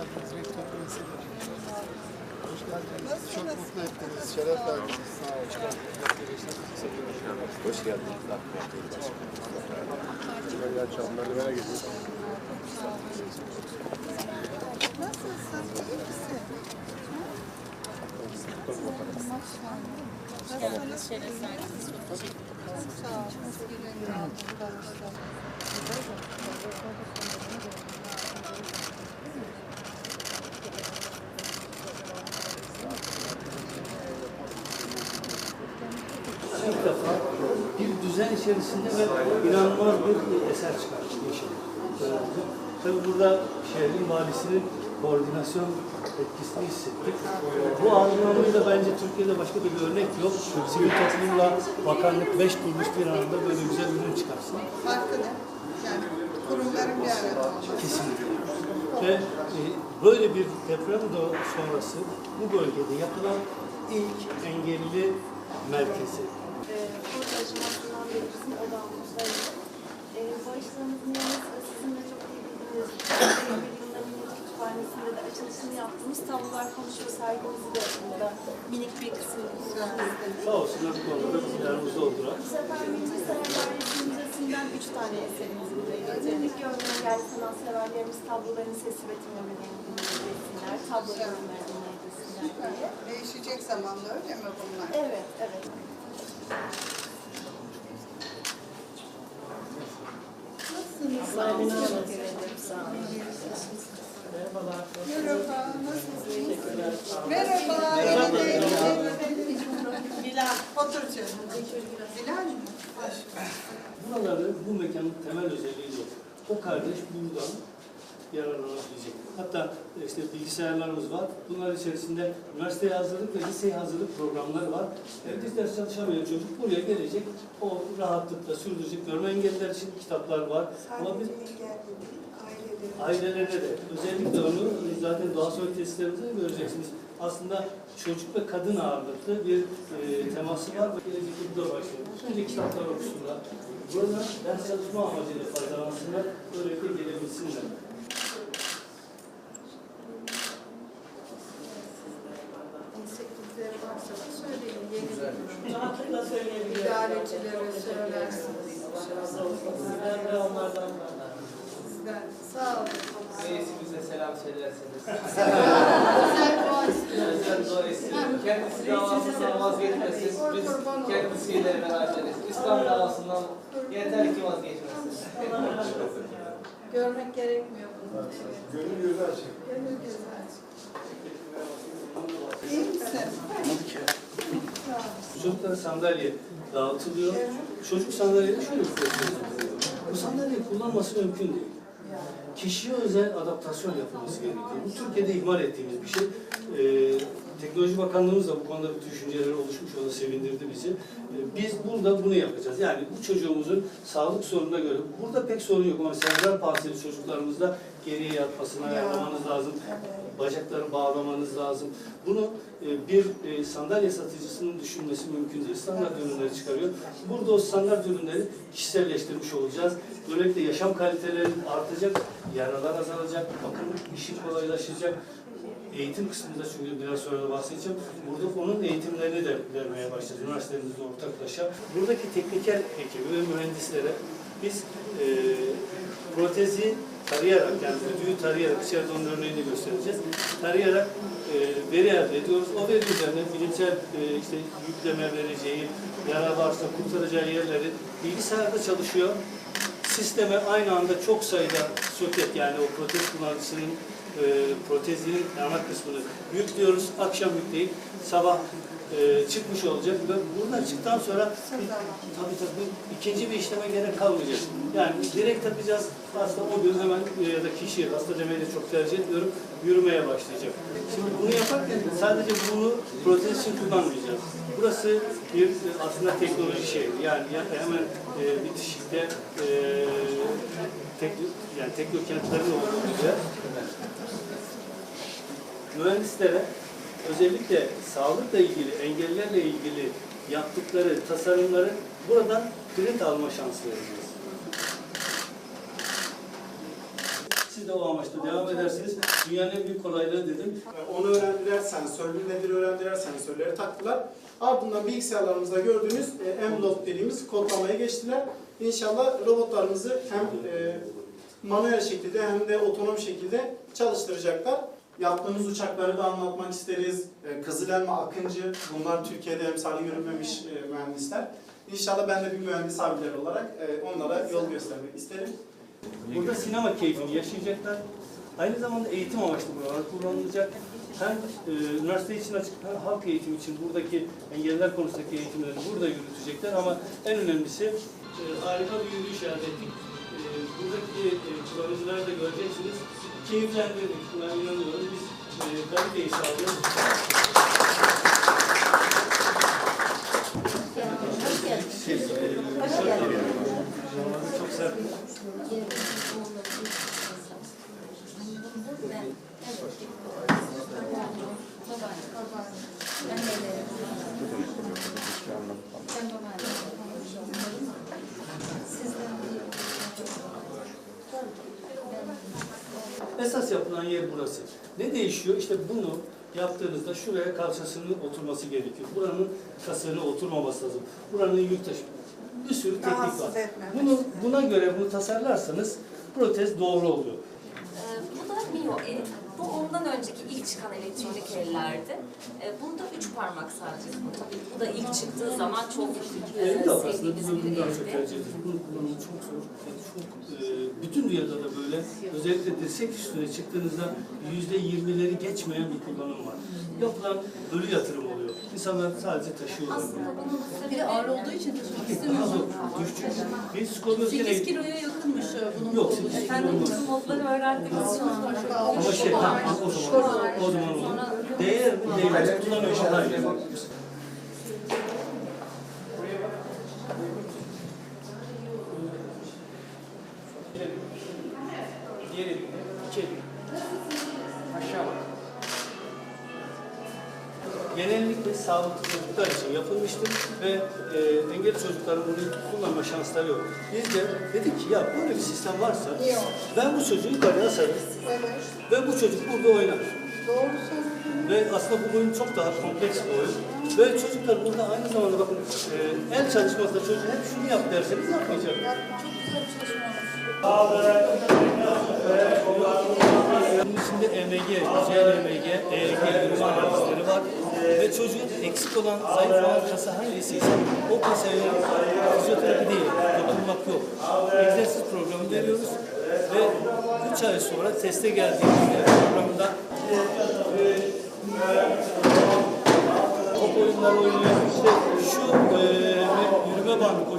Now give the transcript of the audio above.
geldiniz rektör vesileyle. Hoş geldiniz. Çok mutlu ettiniz. Şeref verdiniz. Sağ olun. Hoş geldiniz. Hoş. İyi akşamlar. Nereye gidiyorsunuz? Nasılsın? İyi misin? geldiniz. Şeref verdiniz. Çok teşekkür ederim. Sağ ol. Düzen içerisinde ve inanılmaz bir eser çıkarttı inşallah. Tabii burada şehrin valisinin koordinasyon etkisini hissettik. Bu anlamıyla bence Türkiye'de başka bir örnek yok. Sivil toplumla bakanlık beş kuruluş bir arada böyle güzel bir ürün çıkarsın. Farkı ne? Yani kurumların bir arada. Kesinlikle. Ve e, böyle bir deprem de sonrası bu bölgede yapılan ilk engelli merkezi. Ee, bizim odamızdaydı. Ee, Barışlarımızın yanı sıra sizin de çok iyi bildiğiniz Millet Kütüphanesi'nde de açılışını yaptığımız tablolar konuşma sergimizi de burada minik bir kısmı Sağ olsunlar bu konuda bizim yanımızda oldular. Bu sefer Meclis Resim Müzesi'nden üç tane eserimizi buraya getirdik. Görme engelli sanatseverlerimiz tabloların sesi ve tınlamalarını dinleyebilsinler, tablo yorumlarını dinleyebilsinler diye. Değişecek zamanla öyle mi bunlar? Evet, evet. Merhabalar. Merhaba? Merhaba, Bilal. Otur. Bilal mi? Buraları bu mekanın temel özelliği bu. O kardeş buradan yararlanabilecek. Hatta işte bilgisayarlarımız var. Bunlar içerisinde üniversiteye hazırlık ve liseye hazırlık programları var. Evde ders çalışamayan çocuk buraya gelecek. O rahatlıkla sürdürecek. Görme engelliler için kitaplar var. Ama biz ailelerine de özellikle onu zaten doğa soy testlerimizde de göreceksiniz. Aslında çocuk ve kadın ağırlıklı bir e, teması var. Gelecekte burada başlıyor. Önce kitaplar okusunlar. Burada ders çalışma amacıyla faydalansınlar. Böylelikle gelebilsinler. Varsa da söyleyin. Yeni bir Rahatlıkla söyleyebilirim. idarecilere söylersiniz. Sizden de onlardan var. Sizden. Sağ olun. Reisimize selam söylerseniz. Güzel dua istiyorum. Özlem dua etsin. Kendisi davasından vazgeçmesin. Biz kendisiyle beraberiz. İslam davasından yeter ki vazgeçmesin. Görmek gerekmiyor bunu. Evet. Gönül gözü açık. Gönül güzel. İyi misin? Çocuklara sandalye dağıtılıyor. Çocuk sandalyeyi şöyle yapıyorsunuz. Bu sandalyeyi kullanması mümkün değil. Kişiye özel adaptasyon yapılması gerekiyor. Bu Türkiye'de ihmal ettiğimiz bir şey. Ee, Teknoloji Bakanlığımız da bu konuda bir düşünceleri oluşmuş, o da sevindirdi bizi. Ee, biz burada bunu yapacağız. Yani bu çocuğumuzun sağlık sorununa göre, burada pek sorun yok ama serbest palsili çocuklarımızda geriye yatmasını ayarlamanız lazım. Bacakları bağlamanız lazım. Bunu e, bir e, sandalye satıcısının düşünmesi mümkün değil. Standart ürünleri çıkarıyor. Burada o standart ürünleri kişiselleştirmiş olacağız. Böylelikle yaşam kaliteleri artacak, yaralar azalacak, bakım işi kolaylaşacak. Eğitim kısmında çünkü biraz sonra bahsedeceğim. Burada onun eğitimlerini de vermeye başlayacağız. Üniversitemizde ortaklaşa. Buradaki tekniker ekibi ve mühendislere biz e, protezi tarayarak yani düdüğü tarayarak içeride onun örneğini göstereceğiz. Tarayarak e, veri elde ediyoruz. O veri üzerine bilimsel e, işte yükleme vereceği, yara varsa kurtaracağı yerleri bilgisayarda çalışıyor. Sisteme aynı anda çok sayıda soket yani o protez kullanıcısının e, protezinin ana kısmını yüklüyoruz. Akşam yükleyip sabah e, çıkmış olacak ve buradan çıktıktan sonra tabii tabii ikinci bir işleme gerek kalmayacak. Yani direkt takacağız. Hasta o gün hemen e, ya da kişi, hasta demeyi de çok tercih ediyorum, yürümeye başlayacak. Şimdi bunu yaparken sadece bunu protez için kullanmayacağız. Burası bir e, aslında teknoloji şehri. Yani ya- hemen e, bitişikte e, tekno, yani teknokentlerin olduğu yer mühendislere özellikle sağlıkla ilgili, engellerle ilgili yaptıkları tasarımları buradan print alma şansı vereceğiz. Siz de o amaçla devam edersiniz. Dünyanın en büyük kolaylığı dedim. Onu öğrendiler, sensörlü nedir öğrendiler, sensörleri taktılar. Ardından bilgisayarlarımızda gördüğünüz e, M-Lot dediğimiz kodlamaya geçtiler. İnşallah robotlarımızı hem e, manuel şekilde hem de otonom şekilde çalıştıracaklar. Yaptığımız uçakları da anlatmak isteriz. E, Kızılelma, Akıncı, bunlar Türkiye'de emsali görülmemiş e, mühendisler. İnşallah ben de bir mühendis abiler olarak e, onlara yol göstermek isterim. Burada sinema keyfini yaşayacaklar. Aynı zamanda eğitim amaçlı buralar kullanılacak. Hem e, üniversite için açık hem halk eğitimi için buradaki engeller konusundaki eğitimleri burada yürütecekler ama en önemlisi e, harika bir yürüyüş elde ettik. E, buradaki e, kullanıcıları da göreceksiniz. Keyiflendirdik. Ben inanıyorum. Biz e, kaliteyi sağlıyoruz. Çok sert. Esas yapılan yer burası. Ne değişiyor? İşte bunu yaptığınızda şuraya kalçasının oturması gerekiyor. Buranın kasığına oturmaması lazım. Buranın yük taşı. Bir sürü teknik var. Bunu buna göre bunu tasarlarsanız protez doğru oluyor. Ee, Bu da Mio. E, Bu ondan önceki ilk çıkan elektronik ellerdi. E, Bunda üç parmak sadece. Bu tabii bu da ilk çıktığı zaman çok e, sevdiğimiz Biz bir bunu eldi. Bunun kullanımı çok zor. Yani çok, e, bütün dünyada da böyle özellikle dirsek üstüne çıktığınızda yüzde yirmileri geçmeyen bir kullanım var. Yapılan ölü yatırım oluyor. İnsanlar sadece taşıyorlar. Aslında bunun Bir de ağır olduğu için taşımak. Düşecek. Bir skolyoz 8 gene... kiloya yakınmış e, bunun Yok, olduğu. 8 kilo Efendim olmaz. bütün modları öğrendik. Ama şey, ha, o zaman, o zaman olur. Değer mi? Değmez. Kullanıyor mu? Hayır. Diğer elinde iki elinde. Aşağı bak. Genellikle sağlıklı çocuklar için yapılmıştır ve e, engelli çocukların bunu kullanma şansları yok. Biz de dedik ki ya böyle bir sistem varsa ben bu çocuğu yukarıya asarım ve bu çocuk burada oynar. Doğru söylüyorsun. Ve aslında bu oyun çok daha kompleks bir oyun. Ve çocuklar burada aynı zamanda bakın e, el çalışmasında çocuk hep şunu yap derseniz yapmayacak. Bunun içinde EMG, güzel EMG, EEG yürüme analizleri var. Ve çocuğun eksik olan, zayıf olan kası hangisiyse o kasaya fizyoterapi değil, dokunmak yok. Egzersiz programı veriyoruz ve 3 ay sonra teste geldiğimizde programda e, e, top oyunları oynuyor. İşte şu e, yürüme bandı